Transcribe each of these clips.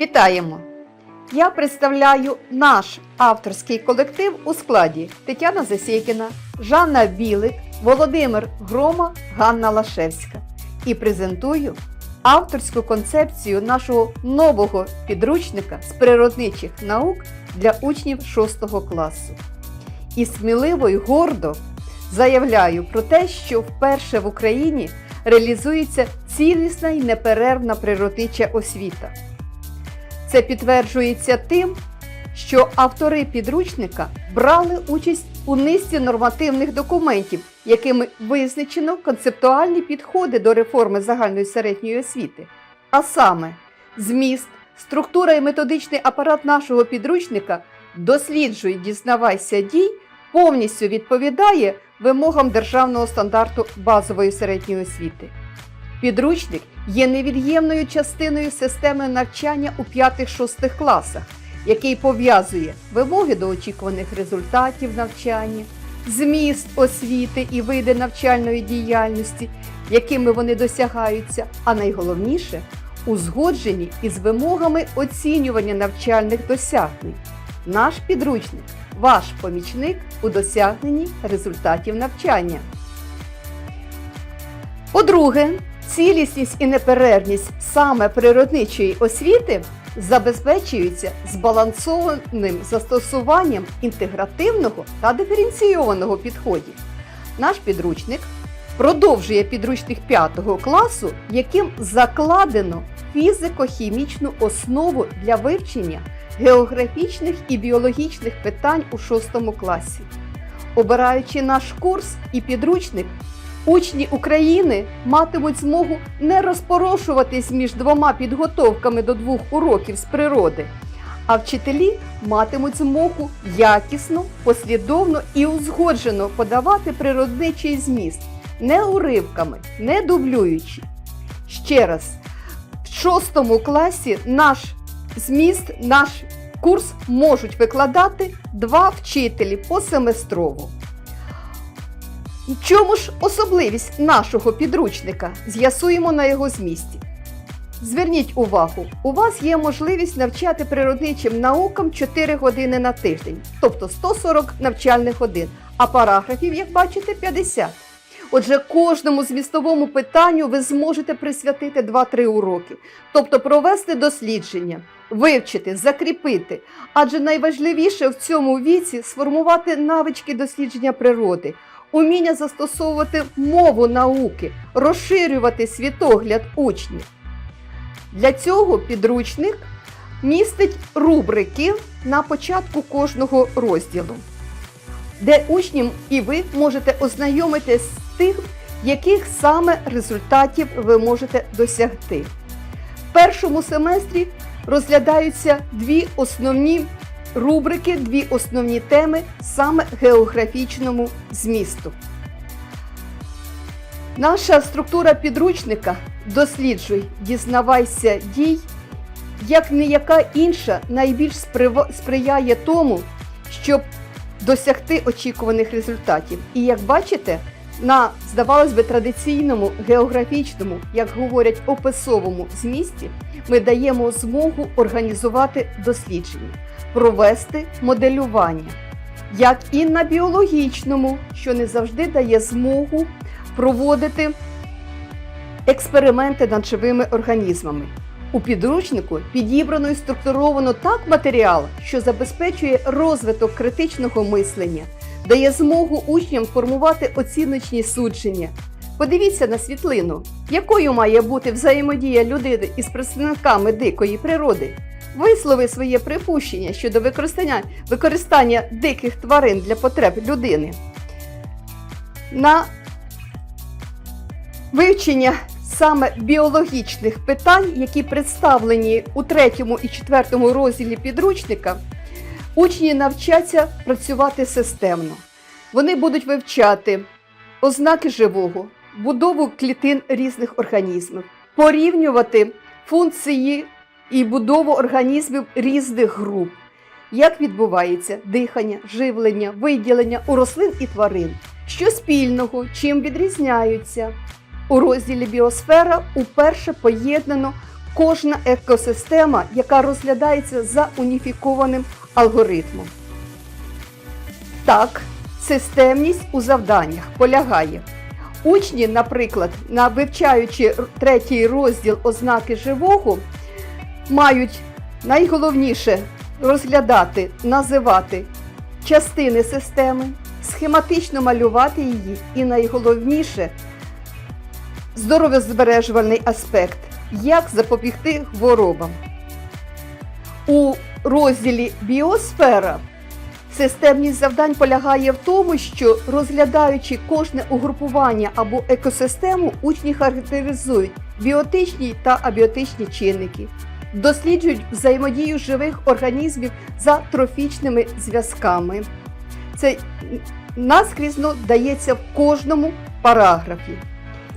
Вітаємо! Я представляю наш авторський колектив у складі Тетяна Засєкіна, Жанна Білик, Володимир Грома, Ганна Лашевська і презентую авторську концепцію нашого нового підручника з природничих наук для учнів 6 класу. І сміливо й гордо заявляю про те, що вперше в Україні реалізується цілісна й неперервна природнича освіта. Це підтверджується тим, що автори підручника брали участь у низці нормативних документів, якими визначено концептуальні підходи до реформи загальної середньої освіти. А саме, зміст, структура і методичний апарат нашого підручника досліджуй, дізнавайся дій, повністю відповідає вимогам державного стандарту базової середньої освіти. Підручник є невід'ємною частиною системи навчання у 5-6 класах, який пов'язує вимоги до очікуваних результатів навчання, зміст освіти і види навчальної діяльності, якими вони досягаються, а найголовніше узгоджені із вимогами оцінювання навчальних досягнень. Наш підручник ваш помічник у досягненні результатів навчання. По-друге, цілісність і неперервність саме природничої освіти забезпечуються збалансованим застосуванням інтегративного та диференційованого підходів. Наш підручник продовжує підручник 5 класу, яким закладено фізико-хімічну основу для вивчення географічних і біологічних питань у 6 класі. Обираючи наш курс і підручник, учні України матимуть змогу не розпорошуватись між двома підготовками до двох уроків з природи, а вчителі матимуть змогу якісно, послідовно і узгоджено подавати природничий зміст, не уривками, не дублюючи. Ще раз, в 6 класі наш зміст, наш курс можуть викладати два вчителі посеместрово. В Чому ж особливість нашого підручника? З'ясуємо на його змісті. Зверніть увагу, у вас є можливість навчати природничим наукам 4 години на тиждень, тобто 140 навчальних годин, а параграфів, як бачите, 50. Отже, кожному змістовому питанню ви зможете присвятити 2-3 уроки, тобто провести дослідження, вивчити, закріпити. Адже найважливіше в цьому віці сформувати навички дослідження природи, уміння застосовувати мову науки, розширювати світогляд учнів. Для цього підручник містить рубрики на початку кожного розділу де учням і ви можете ознайомитись з тим, яких саме результатів ви можете досягти. В першому семестрі розглядаються дві основні рубрики, дві основні теми саме географічному змісту. Наша структура підручника досліджуй, дізнавайся дій, як ніяка інша найбільш сприяє тому, щоб досягти очікуваних результатів. І як бачите, на, здавалось би, традиційному географічному, як говорять, описовому змісті, ми даємо змогу організувати дослідження, провести моделювання, як і на біологічному, що не завжди дає змогу проводити експерименти над живими організмами. У підручнику підібрано і структуровано так матеріал, що забезпечує розвиток критичного мислення, дає змогу учням формувати оціночні судження. Подивіться на світлину, якою має бути взаємодія людини із представниками дикої природи. Вислови своє припущення щодо використання, використання диких тварин для потреб людини. На вивчення саме біологічних питань, які представлені у третьому і четвертому розділі підручника, учні навчаться працювати системно. Вони будуть вивчати ознаки живого, будову клітин різних організмів, порівнювати функції і будову організмів різних груп, як відбувається дихання, живлення, виділення у рослин і тварин, що спільного, чим відрізняються. У розділі Біосфера уперше поєднано кожна екосистема, яка розглядається за уніфікованим алгоритмом. Так, системність у завданнях полягає. Учні, наприклад, на вивчаючи третій розділ ознаки живого, мають найголовніше розглядати, називати частини системи, схематично малювати її і найголовніше здоров'язбережувальний аспект, як запобігти хворобам. У розділі Біосфера системність завдань полягає в тому, що розглядаючи кожне угрупування або екосистему, учні характеризують біотичні та абіотичні чинники, досліджують взаємодію живих організмів за трофічними зв'язками. Це наскрізно дається в кожному параграфі.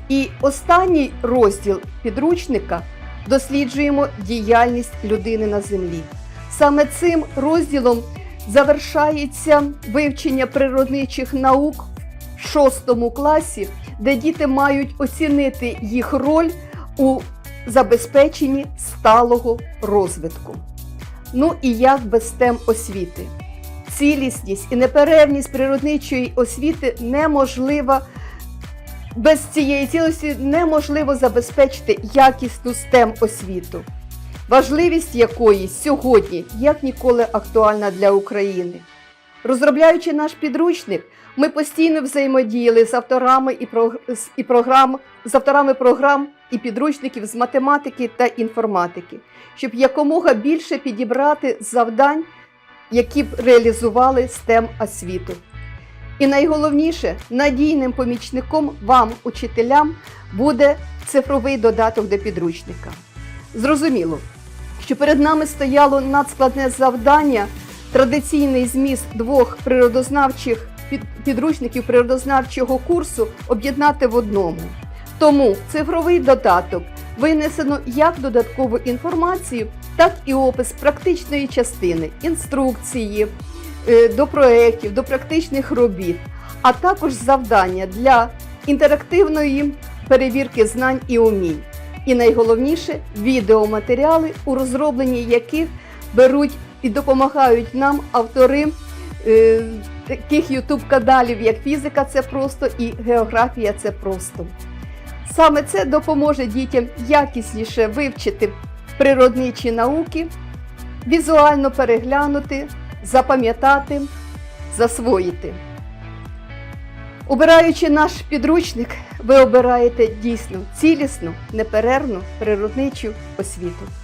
І останній розділ підручника досліджуємо діяльність людини на землі. Саме цим розділом завершається вивчення природничих наук в шостому класі, де діти мають оцінити їх роль у забезпеченні сталого розвитку. Ну і як без тем освіти? Цілісність і неперервність природничої освіти неможлива. Без цієї цілості неможливо забезпечити якісну STEM освіту, важливість якої сьогодні як ніколи актуальна для України. Розробляючи наш підручник, ми постійно взаємодіяли з авторами і, і програм, з авторами програм і підручників з математики та інформатики, щоб якомога більше підібрати завдань, які б реалізували STEM освіту. І найголовніше, надійним помічником вам, учителям, буде цифровий додаток до підручника. Зрозуміло, що перед нами стояло надскладне завдання традиційний зміст двох природознавчих підручників природознавчого курсу об'єднати в одному. Тому цифровий додаток винесено як додаткову інформацію, так і опис практичної частини, інструкції, е, до проєктів, до практичних робіт, а також завдання для інтерактивної перевірки знань і умінь. І найголовніше відеоматеріали, у розробленні яких беруть і допомагають нам автори е, таких ютуб каналів, як фізика це просто і географія це просто. Саме це допоможе дітям якісніше вивчити природничі науки, візуально переглянути, запам'ятати, засвоїти. Обираючи наш підручник, ви обираєте дійсно цілісну, неперервну природничу освіту.